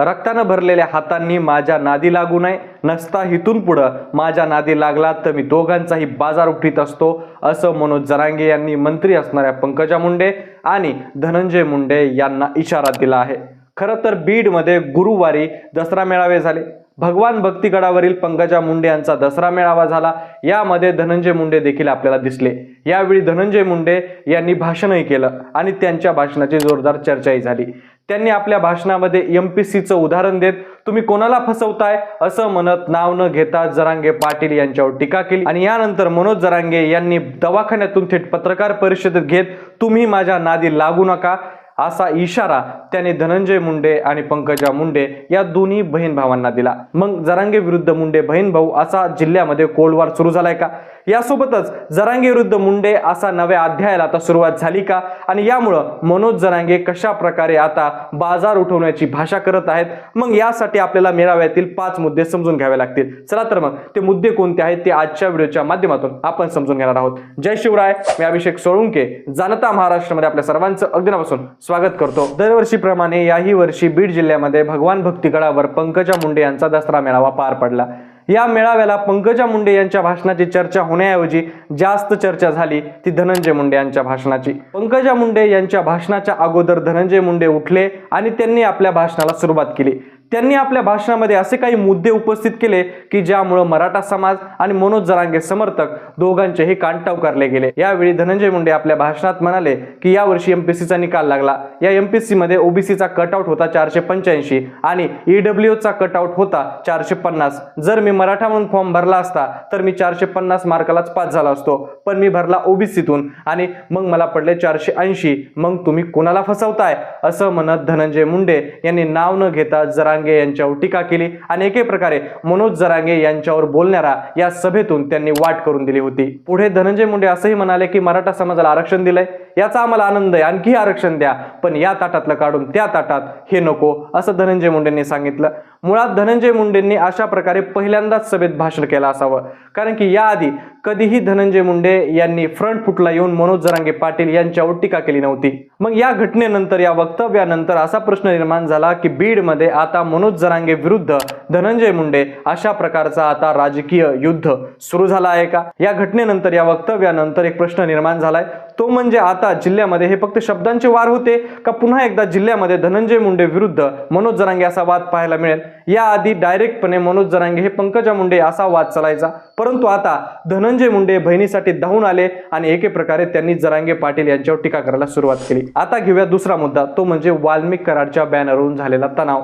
रक्तानं भरलेल्या हातांनी माझ्या नादी लागू नये नसता इथून पुढं माझ्या नादी लागला तर मी दोघांचाही बाजार उठीत असतो असं मनोज जरांगे यांनी मंत्री असणाऱ्या पंकजा मुंडे आणि धनंजय मुंडे यांना इशारा दिला आहे. खरं तर बीडमध्ये गुरुवारी दसरा मेळावे झाले. भगवान भक्तीगडावरील पंकजा मुंडे यांचा दसरा मेळावा झाला. यामध्ये धनंजय मुंडे देखील आपल्याला दिसले. यावेळी धनंजय मुंडे यांनी भाषणही केलं आणि त्यांच्या भाषणाची जोरदार चर्चाही झाली. त्यांनी आपल्या भाषणामध्ये एम पी सीचं उदाहरण देत तुम्ही कोणाला फसवताय? असं म्हणत नाव न घेता जरांगे पाटील यांच्यावर टीका केली. आणि यानंतर मनोज जरांगे यांनी दवाखान्यातून थेट पत्रकार परिषदेत घेत तुम्ही माझ्या नादी लागू नका. असा इशारा त्याने धनंजय मुंडे आणि पंकजा मुंडे या दोन्ही बहीण भावांना दिला. मग जरांगे विरुद्ध मुंडे बहीण भाऊ असा जिल्ह्यामध्ये कोल्डवार सुरू झालाय का? यासोबतच जरांगे विरुद्ध मुंडे असा नव्या अध्यायाला आता सुरुवात झाली का? आणि यामुळं मनोज जरांगे कशा प्रकारे आता बाजार उठवण्याची भाषा करत आहेत? मग यासाठी आपल्याला मेळाव्यातील पाच मुद्दे समजून घ्यावे लागतील. चला तर मग ते मुद्दे कोणते आहेत ते आजच्या व्हिडिओच्या माध्यमातून आपण समजून घेणार आहोत. जय शिवराय मी अभिषेक सोळुंके जनता महाराष्ट्रामध्ये आपल्या सर्वांचं अग्निपासून स्वागत करतो. दरवर्षीप्रमाणे याही वर्षी बीड जिल्ह्यामध्ये भगवान भक्तीगडावर पंकजा मुंडे यांचा दसरा मेळावा पार पडला. या मेळाव्याला पंकजा मुंडे यांच्या भाषणाची चर्चा होण्याऐवजी जास्त चर्चा झाली ती धनंजय मुंडे यांच्या भाषणाची. पंकजा मुंडे यांच्या भाषणाच्या अगोदर धनंजय मुंडे उठले आणि त्यांनी आपल्या भाषणाला सुरुवात केली. त्यांनी आपल्या भाषणामध्ये असे काही मुद्दे उपस्थित केले की ज्यामुळं मराठा समाज आणि मनोज जरांगे समर्थक दोघांचेही कांटाव करले गेले. यावेळी धनंजय मुंडे आपल्या भाषणात म्हणाले की यावर्षी एमपीसीचा निकाल लागला. या एमपीसी मध्ये ओबीसीचा कटआउट होता चारशे पंच्याऐंशी आणि ईडब्ल्यूचा कटआउट होता चारशे पन्नास. जर मी मराठा म्हणून फॉर्म भरला असता तर मी चारशे पन्नास मार्कालाच पास झाला असतो. पण मी भरला ओबीसीतून आणि मग मला पडले चारशे ऐंशी. मग तुम्ही कोणाला फसवताय? असं म्हणत धनंजय मुंडे यांनी नाव न घेता जरांगे यांच्यावर टीका केली आणि एके प्रकारे मनोज जरांगे यांच्यावर बोलणारा या सभेतून त्यांनी वाट करून दिली होती. पुढे धनंजय मुंडे असंही म्हणाले की मराठा समाजाला आरक्षण दिलंय. याचा आम्हाला आनंद आहे. आणखी आरक्षण द्या. पण या ताटातलं काढून त्या ताटात हे नको असं धनंजय मुंडेंनी सांगितलं. मुळात धनंजय मुंडेंनी अशा प्रकारे पहिल्यांदाच सभेत भाषण केलं असावं. कारण की याआधी कधीही धनंजय मुंडे यांनी फ्रंट फुटला येऊन मनोज जरांगे पाटील यांच्यावर टीका केली नव्हती. मग या घटनेनंतर या वक्तव्यानंतर असा प्रश्न निर्माण झाला की बीडमध्ये आता मनोज जरांगे विरुद्ध धनंजय मुंडे अशा प्रकारचा आता राजकीय युद्ध सुरू झाला आहे का? या घटनेनंतर या वक्तव्यानंतर एक प्रश्न निर्माण झालाय. तो म्हणजे आता जिल्ह्यामध्ये हे फक्त शब्दांचे वार होते का पुन्हा एकदा जिल्ह्यामध्ये धनंजय मुंडे विरुद्ध मनोज जरांगे असा वाद पाहायला मिळेल? याआधी डायरेक्टपणे मनोज जरांगे हे पंकजा मुंडे असा वाद चालायचा. परंतु आता धनंजय मुंडे बहिणीसाठी धावून आले आणि एके प्रकारे त्यांनी जरांगे पाटील यांच्यावर टीका करायला सुरुवात केली. आता घेऊया दुसरा मुद्दा. तो म्हणजे वाल्मिक कराडच्या बॅनरवरून झालेला तणाव.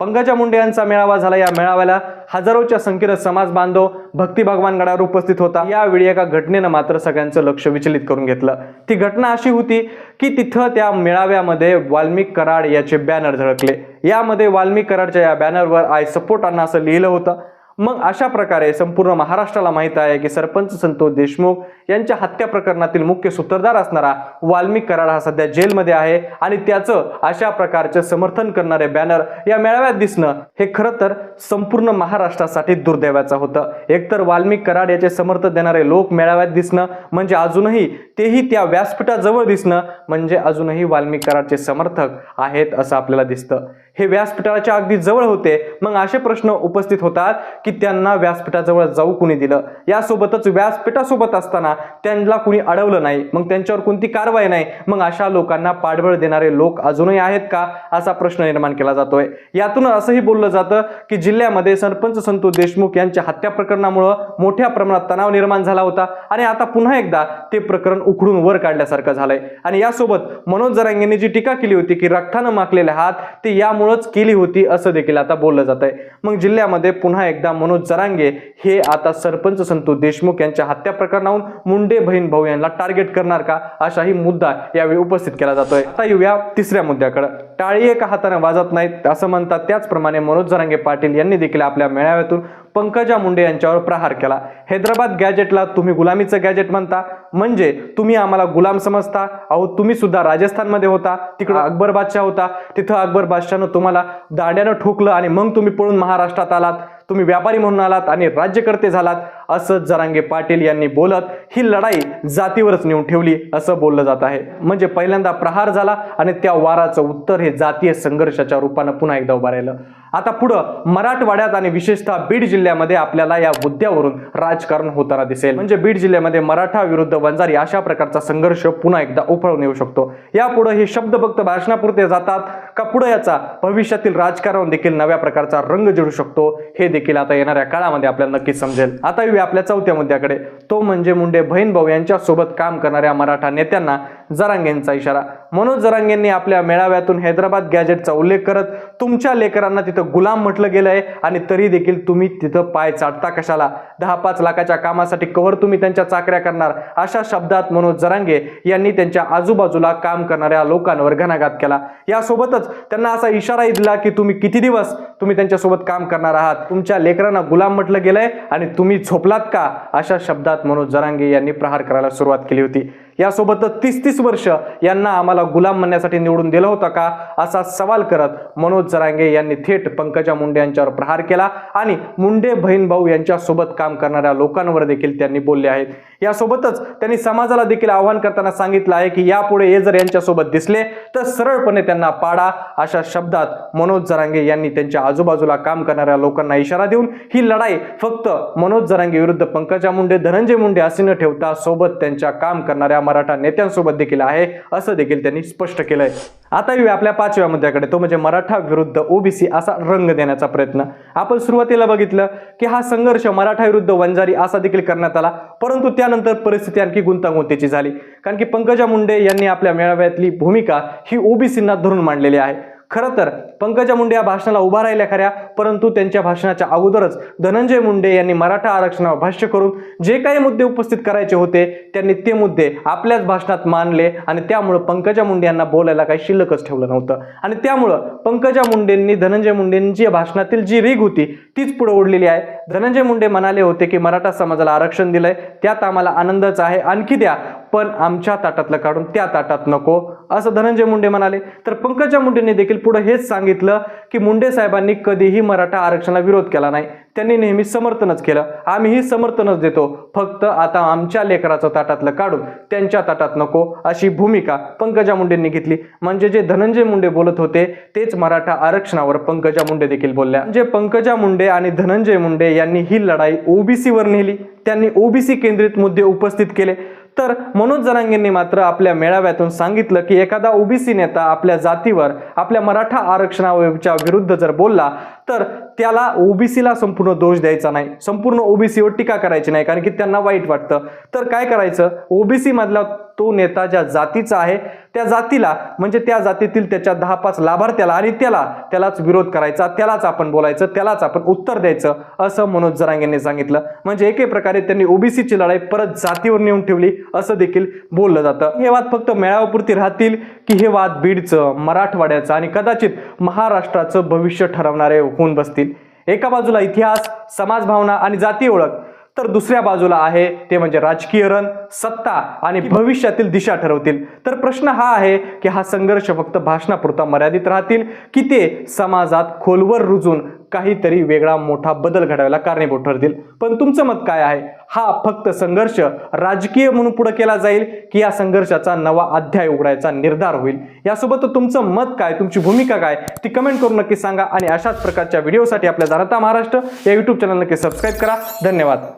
पंकजा मुंडे यांचा मेळावा झाला. या मेळाव्याला हजारोच्या संख्येनं समाज बांधव भक्ती भगवान गडावर उपस्थित होता. यावेळी एका घटनेनं मात्र सगळ्यांचं लक्ष विचलित करून घेतलं. ती घटना अशी होती की तिथं त्या मेळाव्यामध्ये वाल्मिक कराड याचे बॅनर झळकले. यामध्ये वाल्मिक कराडच्या या बॅनरवर आय सपोर्ट अण्णा असं लिहिलं होतं. मग अशा प्रकारे संपूर्ण महाराष्ट्राला माहीत आहे की सरपंच संतोष देशमुख यांच्या हत्या प्रकरणातील मुख्य सूत्रधार असणारा वाल्मिक कराड हा सध्या जेलमध्ये आहे आणि त्याचं अशा प्रकारचे समर्थन करणारे बॅनर या मेळाव्यात दिसणं हे खरं तर संपूर्ण महाराष्ट्रासाठी दुर्दैवाचं होतं. एकतर वाल्मिक कराड याचे समर्थन देणारे लोक मेळाव्यात दिसणं म्हणजे अजूनही तेही त्या व्यासपीठाजवळ दिसणं म्हणजे अजूनही वाल्मिक कराडचे समर्थक आहेत असं आपल्याला दिसतं. हे व्यासपीठाच्या अगदी जवळ होते. मग असे प्रश्न उपस्थित होतात की त्यांना व्यासपीठाजवळ जाऊ कुणी दिलं? यासोबतच व्यासपीठासोबत असताना त्यांना कुणी अडवलं नाही. मग त्यांच्यावर कोणती कारवाई नाही? मग अशा लोकांना पाठबळ देणारे लोक अजूनही आहेत का? असा प्रश्न निर्माण केला जातोय. यातून असंही बोललं जातं की जिल्ह्यामध्ये सरपंच संतोष देशमुख यांच्या हत्या प्रकरणामुळं मोठ्या प्रमाणात तणाव निर्माण झाला होता. आणि आता पुन्हा एकदा ते प्रकरण उखडून वर काढल्यासारखं झालंय. आणि यासोबत मनोज जरांगेंनी जी टीका केली होती की रक्तानं माखलेले हात ते त्यामुळंच केली होती असं देखील आता बोललं जात आहे मग जिल्ह्यामध्ये पुन्हा एकदा मनोज जरांगे हे आता सरपंच संतोष देशमुख यांच्या हत्या प्रकरणाहून मुंडे बहीण भाऊ यांना टार्गेट करणार का? असाही मुद्दा यावेळी उपस्थित केला जातोय. आता येऊया तिसऱ्या मुद्द्याकडे. टाळी एका हाताने वाजत नाहीत असं म्हणतात. त्याचप्रमाणे मनोज जरांगे पाटील यांनी देखील आपल्या मेळाव्यातून पंकजा मुंडे यांच्यावर प्रहार केला. हैदराबाद गॅजेटला तुम्ही गुलामीचं गॅजेट म्हणता. म्हणजे तुम्ही आम्हाला गुलाम समजता. अहो तुम्ही सुद्धा राजस्थानमध्ये होता. तिकडं अकबर बादशाह होता. तिथं अकबर बादशाहनं तुम्हाला दांड्यानं ठोकलं आणि मग तुम्ही पळून महाराष्ट्रात आलात. तुम्ही व्यापारी म्हणून आलात आणि राज्यकर्ते झालात. असं जरांगे पाटील यांनी बोलत ही लढाई जातीवरच नेऊन ठेवली असं बोललं जात आहे. म्हणजे पहिल्यांदा प्रहार झाला आणि त्या वाराचं उत्तर हे जातीय संघर्षाच्या रूपानं पुन्हा एकदा उभं राहिलं. आता पुढं मराठवाड्यात आणि विशेषतः बीड जिल्ह्यामध्ये आपल्याला या मुद्द्यावरून राजकारण होताना दिसेल. म्हणजे बीड जिल्ह्यामध्ये मराठा विरुद्ध वंजारी अशा प्रकारचा संघर्ष पुन्हा एकदा उफळून येऊ शकतो. यापुढे हे शब्द फक्त भाषणापुरते जातात का पुढे याचा भविष्यातील राजकारण देखील नव्या प्रकारचा रंग जोडू शकतो हे देखील आता येणाऱ्या काळामध्ये आपल्याला नक्कीच समजेल. आता येऊया आपल्या चौथ्या मुद्द्याकडे. तो म्हणजे मुंडे बहीण भाऊ यांच्यासोबत काम करणाऱ्या मराठा नेत्यांना जरांगेंचा इशारा. मनोज जरांगेंनी आपल्या मेळाव्यातून हैदराबाद गॅजेटचा उल्लेख करत तुमच्या लेकरांना तिथं गुलाम म्हटलं गेलं आहे आणि तरी देखील तुम्ही तिथं पाय चाटता कशाला? दहा पाच लाखाच्या कामासाठी कव्हर तुम्ही त्यांच्या चाकऱ्या करणार? अशा शब्दात मनोज जरांगे यांनी त्यांच्या आजूबाजूला काम करणाऱ्या लोकांवर घणाघात केला. यासोबतच त्यांना असा इशाराही दिला की तुम्ही किती दिवस तुम्ही त्यांच्यासोबत काम करणार आहात? तुमच्या लेकरांना गुलाम म्हटलं गेलंय आणि तुम्ही झोपलात का? अशा शब्दात मनोज जरांगे यांनी प्रहार करायला सुरुवात केली होती. यासोबतच तीस तीस वर्ष यांना आम्हाला गुलाम म्हणण्यासाठी निवडून दिलं होतं का? असा सवाल करत मनोज जरांगे यांनी थेट पंकजा मुंडे यांच्यावर प्रहार केला आणि मुंडे बहीण भाऊ यांच्यासोबत काम करणाऱ्या लोकांवर देखील त्यांनी बोलले आहेत. यासोबतच त्यांनी समाजाला देखील आवाहन करताना सांगितलं आहे की यापुढे हे जर यांच्यासोबत दिसले तर सरळपणे त्यांना पाडा अशा शब्दात मनोज जरांगे यांनी त्यांच्या आजूबाजूला काम करणाऱ्या लोकांना इशारा देऊन ही लढाई फक्त मनोज जरांगे विरुद्ध पंकजा मुंडे धनंजय मुंडे असे न ठेवता सोबत त्यांच्या काम करणाऱ्या मराठा नेत्यांसोबत देखील आहे असं देखील त्यांनी स्पष्ट केलंय. आता येऊया आपल्या पाचव्या मुद्द्याकडे. तो म्हणजे मराठा विरुद्ध ओबीसी असा रंग देण्याचा प्रयत्न. आपण सुरुवातीला बघितलं की हा संघर्ष मराठा विरुद्ध वंजारी असा देखील करण्यात आला परंतु त्यानंतर परिस्थिती आणखी गुंतागुंतीची झाली. कारण की पंकजा मुंडे यांनी आपल्या मेळाव्यातली भूमिका ही ओबीसींना धरून मांडलेली आहे. खरं तर पंकजा मुंडे या भाषणाला उभा राहिल्या खऱ्या परंतु त्यांच्या भाषणाच्या अगोदरच धनंजय मुंडे यांनी मराठा आरक्षणावर भाष्य करून जे काही मुद्दे उपस्थित करायचे होते त्यांनी ते मुद्दे आपल्याच भाषणात मानले आणि त्यामुळं पंकजा मुंडे यांना बोलायला काही शिल्लकच ठेवलं नव्हतं. आणि त्यामुळं पंकजा मुंडेंनी धनंजय मुंडेंची या भाषणातील जी रीग होती तीच पुढे ओढलेली आहे. धनंजय मुंडे म्हणाले होते की मराठा समाजाला आरक्षण दिलंय त्यात आम्हाला आनंदच आहे. आणखी द्या पण आमच्या ताटातलं काढून त्या ताटात नको असं धनंजय मुंडे म्हणाले. तर पंकजा मुंडेंनी देखील पुढे हेच सांगितलं की मुंडे साहेबांनी कधीही मराठा आरक्षणाला विरोध केला नाही. त्यांनी नेहमी समर्थनच केलं. आम्हीही समर्थनच देतो. फक्त आता आमच्या लेकराचं ताटातलं काढून त्यांच्या ताटात नको अशी भूमिका पंकजा मुंडेंनी घेतली. म्हणजे जे धनंजय मुंडे बोलत होते तेच मराठा आरक्षणावर पंकजा मुंडे देखील बोलल्या. म्हणजे पंकजा मुंडे आणि धनंजय मुंडे यांनी ही लढाई ओबीसीवर नेली. त्यांनी ओबीसी केंद्रित मुद्दे उपस्थित केले. तर मनोज जरांगेंनी मात्र आपल्या मेळाव्यातून सांगितलं की एखादा ओबीसी नेता आपल्या जातीवर आपल्या मराठा आरक्षणाच्या विरुद्ध जर बोलला तर त्याला ओबीसीला संपूर्ण दोष द्यायचा नाही. संपूर्ण ओबीसीवर टीका करायची नाही कारण की त्यांना वाईट वाटतं. तर काय करायचं? ओबीसी मधला तो नेता ज्या जातीचा आहे त्या जातीला म्हणजे त्या जातीतील त्याच्या दहा पाच लाभार्थ्याला आणि त्याला त्यालाच विरोध करायचा त्यालाच आपण बोलायचं त्यालाच आपण उत्तर द्यायचं असं मनोज जरांगेंनी सांगितलं. म्हणजे एके प्रकारे त्यांनी ओबीसीची लढाई परत जातीवर नेऊन ठेवली असं देखील बोललं जातं. हे वाद फक्त मेळाव्यापुरती राहतील की हे वाद बीडचं मराठवाड्याचं आणि कदाचित महाराष्ट्राचं भविष्य ठरवणारे होऊन बसतील. एका बाजूला इतिहास समाजभावना आणि जाती ओळख तर दुसऱ्या बाजूला आहे ते म्हणजे राजकीय रण सत्ता आणि भविष्यातील दिशा ठरवतील. तर प्रश्न हा आहे की हा संघर्ष फक्त भाषणापुरता मर्यादित राहतील की ते समाजात खोलवर रुजून काहीतरी वेगळा मोठा बदल घडवायला कारणीभूत ठरतील. पण तुमचं मत काय आहे? हा फक्त संघर्ष राजकीय म्हणून पुढे केला जाईल की या संघर्षाचा नवा अध्याय उघडायचा निर्धार होईल? यासोबत तुमचं मत काय? तुमची भूमिका काय? ती कमेंट करून नक्की सांगा आणि अशाच प्रकारच्या व्हिडिओसाठी आपल्या जाणता महाराष्ट्र या युट्यूब चॅनल नक्की सबस्क्राईब करा. धन्यवाद.